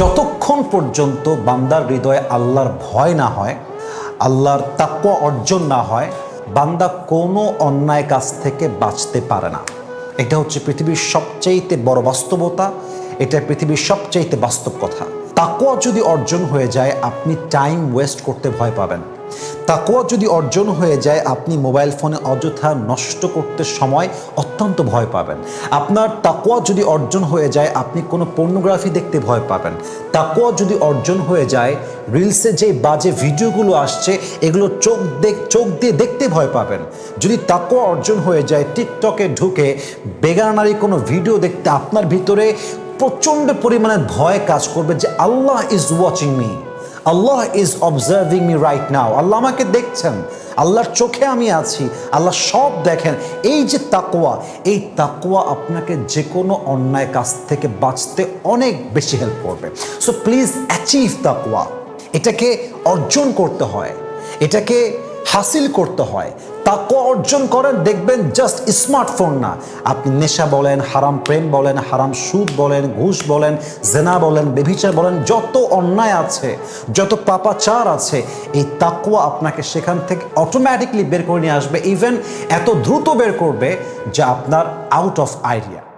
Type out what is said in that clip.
যতক্ষণ পর্যন্ত বান্দার হৃদয়ে আল্লাহর ভয় না হয়, আল্লাহর তাক্য অর্জন না হয়, বান্দা কোনো অন্যায় কাজ থেকে বাঁচতে পারে না। এটা হচ্ছে পৃথিবীর সবচাইতে বড় বাস্তবতা, এটা পৃথিবীর সবচেয়েতে বাস্তব কথা। তাকোয়া যদি অর্জন হয়ে যায়, আপনি টাইম ওয়েস্ট করতে ভয় পাবেন। তাকোয়া যদি অর্জন হয়ে যায়, আপনি মোবাইল ফোনে অযথা নষ্ট করতে সময় অত্যন্ত ভয় পাবেন। আপনার তাকোয়া যদি অর্জন হয়ে যায়, আপনি কোনো পর্নোগ্রাফি দেখতে ভয় পাবেন। তাকোয়া যদি অর্জন হয়ে যায়, রিলসে যে বাজে ভিডিওগুলো আসছে, এগুলো চোখ দেখ চোখ দিয়ে দেখতে ভয় পাবেন। যদি তাকোয়া অর্জন হয়ে যায়, টিকটকে ঢুকে বেগানারি কোনো ভিডিও দেখতে আপনার ভিতরে প্রচণ্ড পরিমাণে ভয় কাজ করবে যে Allah is watching me Allah is observing me right now Allah আমাকে দেখছেন, আল্লাহর চোখে আমি আছি, আল্লাহ সব দেখেন। এই যে তাকোয়া এই তাকোয়া আপনাকে যে কোনো অন্যায় কাজ থেকে বাঁচতে অনেক বেশি হেল্প করবে। সো প্লিজ অ্যাচিভ তাকোয়া এটাকে অর্জন করতে হয়। এটাকে হাসিল করতে হয়, তাকওয়া অর্জন করেন, দেখবেন জাস্ট স্মার্টফোন না। আপনি নেশা বলেন, হারাম প্রেম বলেন, হারাম সুদ বলেন, ঘুষ বলেন, জেনা বলেন, বেভিচার বলেন, যত অন্যায় আছে, যত পাপাচার আছে, এই তাকওয়া আপনাকে সেখান থেকে অটোমেটিকলি বের করে নিয়ে আসবে। ইভেন এত দ্রুত বের করবে যা আপনার আউট অফ আইডিয়া